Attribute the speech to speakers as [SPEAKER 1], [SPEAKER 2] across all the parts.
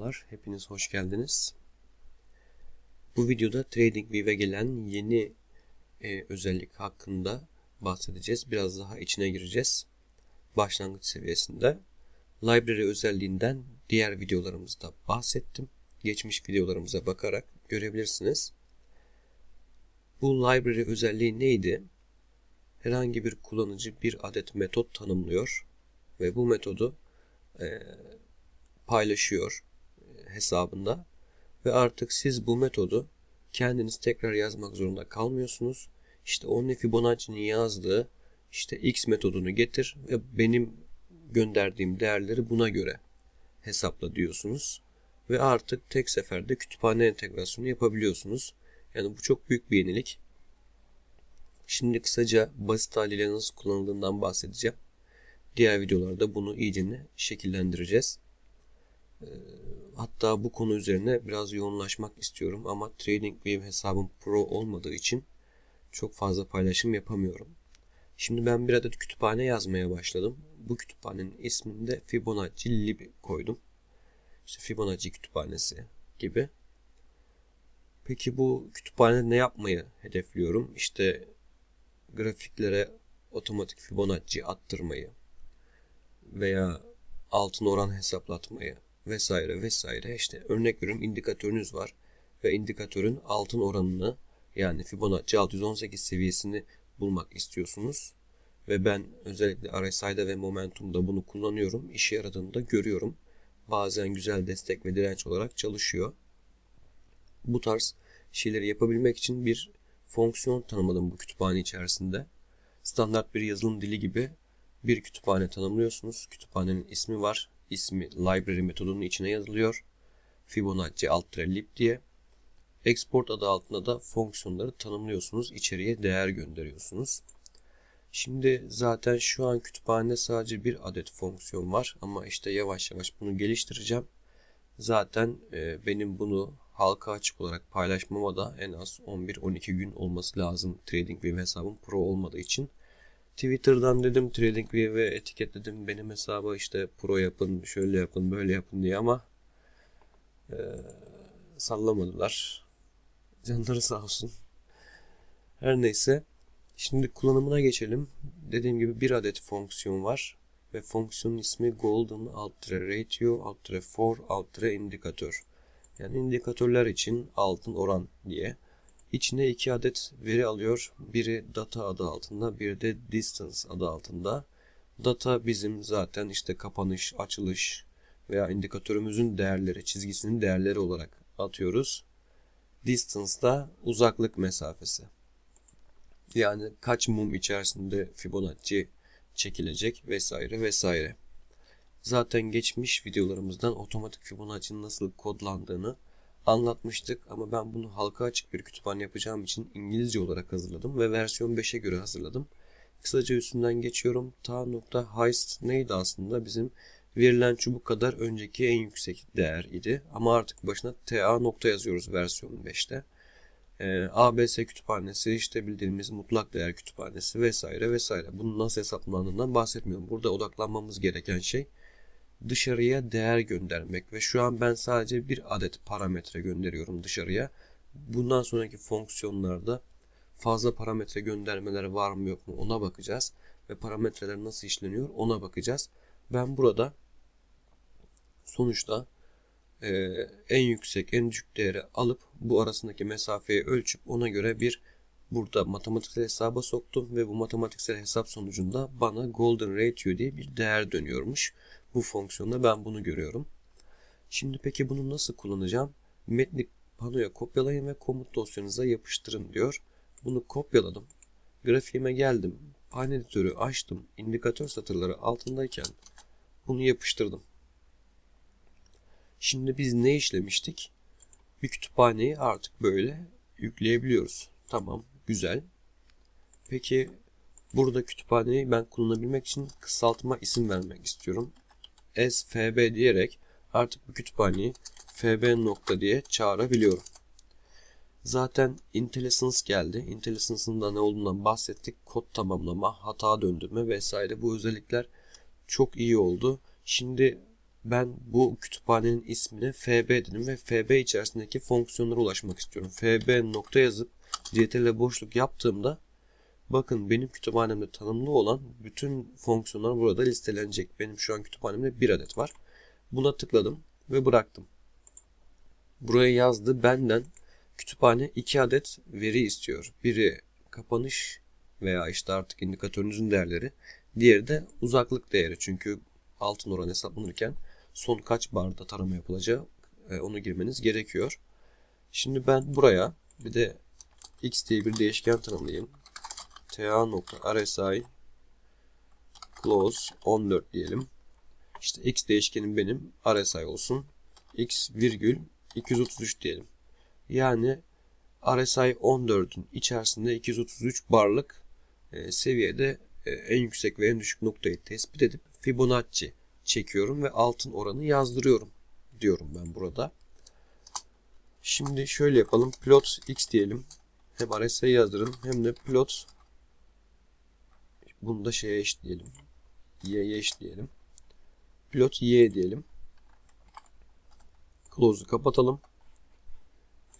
[SPEAKER 1] Merhabalar, hepiniz hoş geldiniz. Bu videoda TradingView'e gelen yeni e, özellik hakkında bahsedeceğiz. Biraz daha içine gireceğiz. Başlangıç seviyesinde. Library özelliğinden diğer videolarımızda bahsettim. Geçmiş videolarımıza bakarak görebilirsiniz. Bu library özelliği neydi? Herhangi bir kullanıcı bir adet metot tanımlıyor ve bu metodu e, paylaşıyor hesabında ve artık siz bu metodu kendiniz tekrar yazmak zorunda kalmıyorsunuz. İşte onun Fibonacci'nin yazdığı işte X metodunu getir ve benim gönderdiğim değerleri buna göre hesapla diyorsunuz. Ve artık tek seferde kütüphane entegrasyonu yapabiliyorsunuz. Yani bu çok büyük bir yenilik. Şimdi kısaca basit haliyle nasıl kullanıldığından bahsedeceğim. Diğer videolarda bunu iyice şekillendireceğiz. Hatta bu konu üzerine biraz yoğunlaşmak istiyorum ama TradingView hesabım pro olmadığı için çok fazla paylaşım yapamıyorum. Şimdi ben bir adet kütüphane yazmaya başladım. Bu kütüphanenin ismini de Fibonacci Lib koydum. İşte Fibonacci kütüphanesi gibi. Peki bu kütüphane ne yapmayı hedefliyorum? İşte grafiklere otomatik Fibonacci attırmayı veya altın oran hesaplatmayı vesaire vesaire işte örnek veriyorum indikatörünüz var ve indikatörün altın oranını yani Fibonacci 618 seviyesini bulmak istiyorsunuz ve ben özellikle RSI'da ve Momentum'da bunu kullanıyorum. İşe yaradığını da görüyorum. Bazen güzel destek ve direnç olarak çalışıyor. Bu tarz şeyleri yapabilmek için bir fonksiyon tanımladım bu kütüphane içerisinde. Standart bir yazılım dili gibi bir kütüphane tanımlıyorsunuz. Kütüphanenin ismi var ismi library metodunun içine yazılıyor. Fibonacci alt lib diye. Export adı altında da fonksiyonları tanımlıyorsunuz. içeriye değer gönderiyorsunuz. Şimdi zaten şu an kütüphanede sadece bir adet fonksiyon var ama işte yavaş yavaş bunu geliştireceğim. Zaten e, benim bunu halka açık olarak paylaşmama da en az 11-12 gün olması lazım TradingView hesabım pro olmadığı için. Twitter'dan dedim TradingView'e etiketledim. Benim hesabı işte pro yapın, şöyle yapın, böyle yapın diye ama e, sallamadılar. Canları sağ olsun. Her neyse. Şimdi kullanımına geçelim. Dediğim gibi bir adet fonksiyon var. Ve fonksiyonun ismi golden alt ratio alt for alt indikatör. Yani indikatörler için altın oran diye. İçine iki adet veri alıyor. Biri data adı altında, biri de distance adı altında. Data bizim zaten işte kapanış, açılış veya indikatörümüzün değerleri, çizgisinin değerleri olarak atıyoruz. Distance da uzaklık mesafesi. Yani kaç mum içerisinde Fibonacci çekilecek vesaire vesaire. Zaten geçmiş videolarımızdan otomatik Fibonacci'nin nasıl kodlandığını anlatmıştık ama ben bunu halka açık bir kütüphane yapacağım için İngilizce olarak hazırladım ve versiyon 5'e göre hazırladım. Kısaca üstünden geçiyorum. Ta nokta heist neydi aslında? Bizim verilen çubuk kadar önceki en yüksek değer idi. Ama artık başına TA nokta yazıyoruz versiyon 5'te. Ee, ABS kütüphanesi, işte bildiğimiz mutlak değer kütüphanesi vesaire vesaire. Bunun nasıl hesaplandığından bahsetmiyorum. Burada odaklanmamız gereken şey dışarıya değer göndermek ve şu an ben sadece bir adet parametre gönderiyorum dışarıya. Bundan sonraki fonksiyonlarda fazla parametre göndermeler var mı yok mu ona bakacağız ve parametreler nasıl işleniyor ona bakacağız. Ben burada sonuçta e, en yüksek en düşük değeri alıp bu arasındaki mesafeyi ölçüp ona göre bir burada matematiksel hesaba soktum ve bu matematiksel hesap sonucunda bana golden ratio diye bir değer dönüyormuş. Bu fonksiyonda ben bunu görüyorum. Şimdi peki bunu nasıl kullanacağım? Metni panoya kopyalayın ve komut dosyanıza yapıştırın diyor. Bunu kopyaladım. Grafiğime geldim. Pane editörü açtım. İndikatör satırları altındayken bunu yapıştırdım. Şimdi biz ne işlemiştik? Bir kütüphaneyi artık böyle yükleyebiliyoruz. Tamam, güzel. Peki burada kütüphaneyi ben kullanabilmek için kısaltma isim vermek istiyorum sfb diyerek artık bu kütüphaneyi fb nokta diye çağırabiliyorum. Zaten IntelliSense geldi. IntelliSense'ın da ne olduğundan bahsettik. Kod tamamlama, hata döndürme vesaire bu özellikler çok iyi oldu. Şimdi ben bu kütüphanenin ismini FB dedim ve FB içerisindeki fonksiyonlara ulaşmak istiyorum. FB nokta yazıp CTRL boşluk yaptığımda bakın benim kütüphanemde tanımlı olan bütün fonksiyonlar burada listelenecek. Benim şu an kütüphanemde bir adet var. Buna tıkladım ve bıraktım. Buraya yazdı benden kütüphane iki adet veri istiyor. Biri kapanış veya işte artık indikatörünüzün değerleri. Diğeri de uzaklık değeri. Çünkü altın oran hesaplanırken son kaç barda tarama yapılacak e, onu girmeniz gerekiyor. Şimdi ben buraya bir de x diye bir değişken tanımlayayım. ta.rsi close 14 diyelim. İşte x değişkenim benim RSI olsun. x virgül 233 diyelim. Yani RSI 14'ün içerisinde 233 barlık e, seviyede e, en yüksek ve en düşük noktayı tespit edip Fibonacci çekiyorum ve altın oranı yazdırıyorum diyorum ben burada. Şimdi şöyle yapalım. Plot x diyelim. Hem RSI yazdırın hem de plot bunu da şeye eşitleyelim. y'ye eşitleyelim. Pilot y diyelim. Close'u kapatalım.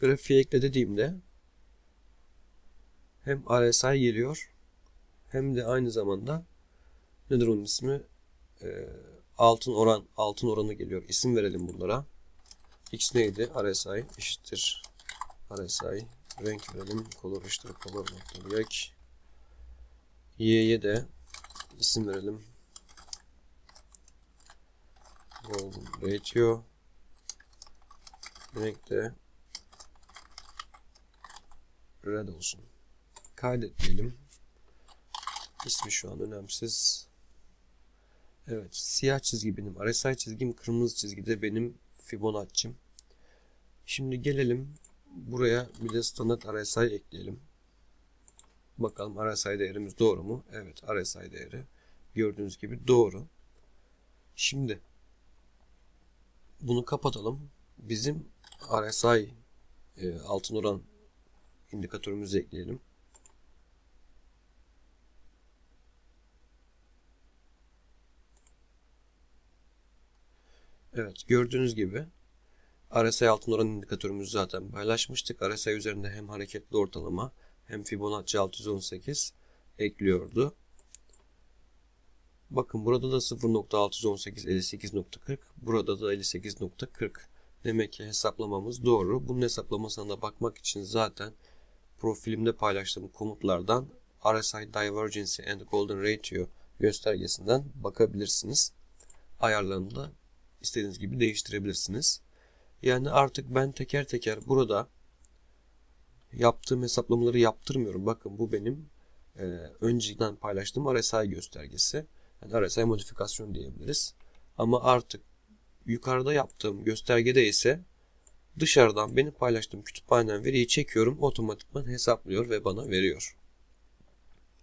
[SPEAKER 1] Grafiğe ekle dediğimde hem RSI geliyor hem de aynı zamanda nedir onun ismi e, altın oran altın oranı geliyor. İsim verelim bunlara. X neydi? RSI eşittir RSI renk verelim. Color eşittir color nokta. Y'ye de isim verelim. Golden ratio renk de red olsun. Kaydet diyelim. İsmi şu an önemsiz. Evet. Siyah çizgi benim. RSI çizgim. Kırmızı çizgi de benim Fibonacci'm. Şimdi gelelim. Buraya bir de standart RSI ekleyelim. Bakalım RSI değerimiz doğru mu? Evet. RSI değeri gördüğünüz gibi doğru. Şimdi bunu kapatalım. Bizim RSI e, altın oran indikatörümüzü ekleyelim. Evet gördüğünüz gibi RSI altın oran indikatörümüzü zaten paylaşmıştık. RSI üzerinde hem hareketli ortalama hem Fibonacci 618 ekliyordu. Bakın burada da 0.618 58.40 burada da 58.40 demek ki hesaplamamız doğru. Bunun hesaplamasına da bakmak için zaten profilimde paylaştığım komutlardan RSI Divergence and Golden Ratio göstergesinden bakabilirsiniz. Ayarlarını da istediğiniz gibi değiştirebilirsiniz. Yani artık ben teker teker burada yaptığım hesaplamaları yaptırmıyorum. Bakın bu benim e, önceden paylaştığım RSI göstergesi. Yani RSI modifikasyon diyebiliriz. Ama artık yukarıda yaptığım göstergede ise dışarıdan benim paylaştığım kütüphaneden veriyi çekiyorum. Otomatikman hesaplıyor ve bana veriyor.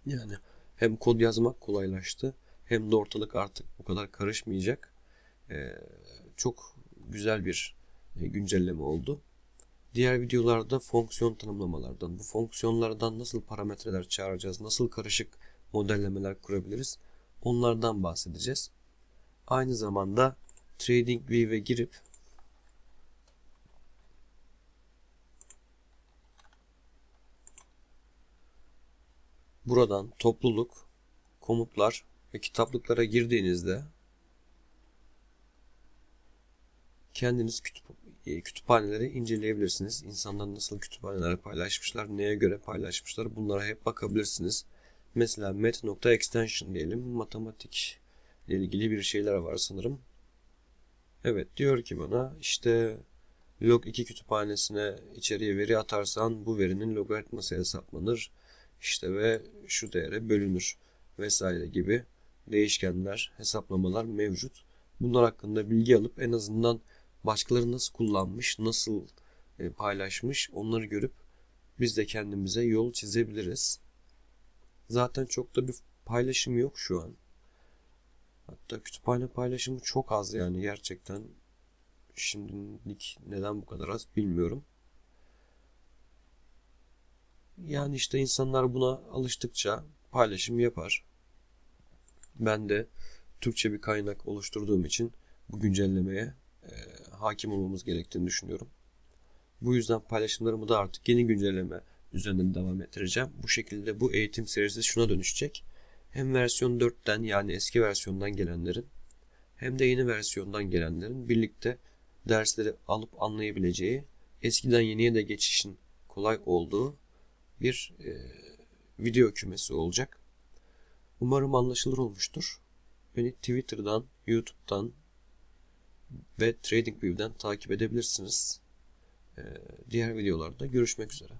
[SPEAKER 1] Yani hem kod yazmak kolaylaştı hem de ortalık artık bu kadar karışmayacak. Ee, çok güzel bir e, güncelleme oldu. Diğer videolarda fonksiyon tanımlamalardan, bu fonksiyonlardan nasıl parametreler çağıracağız, nasıl karışık modellemeler kurabiliriz onlardan bahsedeceğiz. Aynı zamanda TradingView'e girip buradan topluluk, komutlar ve kitaplıklara girdiğinizde kendiniz kütüp kütüphaneleri inceleyebilirsiniz. İnsanlar nasıl kütüphaneler paylaşmışlar, neye göre paylaşmışlar bunlara hep bakabilirsiniz. Mesela met.extension diyelim. Matematik ile ilgili bir şeyler var sanırım. Evet diyor ki bana işte log 2 kütüphanesine içeriye veri atarsan bu verinin logaritması hesaplanır. İşte ve şu değere bölünür vesaire gibi değişkenler, hesaplamalar mevcut. Bunlar hakkında bilgi alıp en azından başkaları nasıl kullanmış, nasıl e, paylaşmış onları görüp biz de kendimize yol çizebiliriz. Zaten çok da bir paylaşım yok şu an. Hatta kütüphane paylaşımı çok az yani gerçekten. Şimdilik neden bu kadar az bilmiyorum. Yani işte insanlar buna alıştıkça paylaşım yapar. Ben de Türkçe bir kaynak oluşturduğum için bu güncellemeye e, hakim olmamız gerektiğini düşünüyorum. Bu yüzden paylaşımlarımı da artık yeni güncelleme üzerinden devam ettireceğim. Bu şekilde bu eğitim serisi şuna dönüşecek. Hem versiyon 4'ten yani eski versiyondan gelenlerin hem de yeni versiyondan gelenlerin birlikte dersleri alıp anlayabileceği, eskiden yeniye de geçişin kolay olduğu bir e, video kümesi olacak. Umarım anlaşılır olmuştur. Beni Twitter'dan, YouTube'dan ve TradingView'den takip edebilirsiniz. Ee, diğer videolarda görüşmek üzere.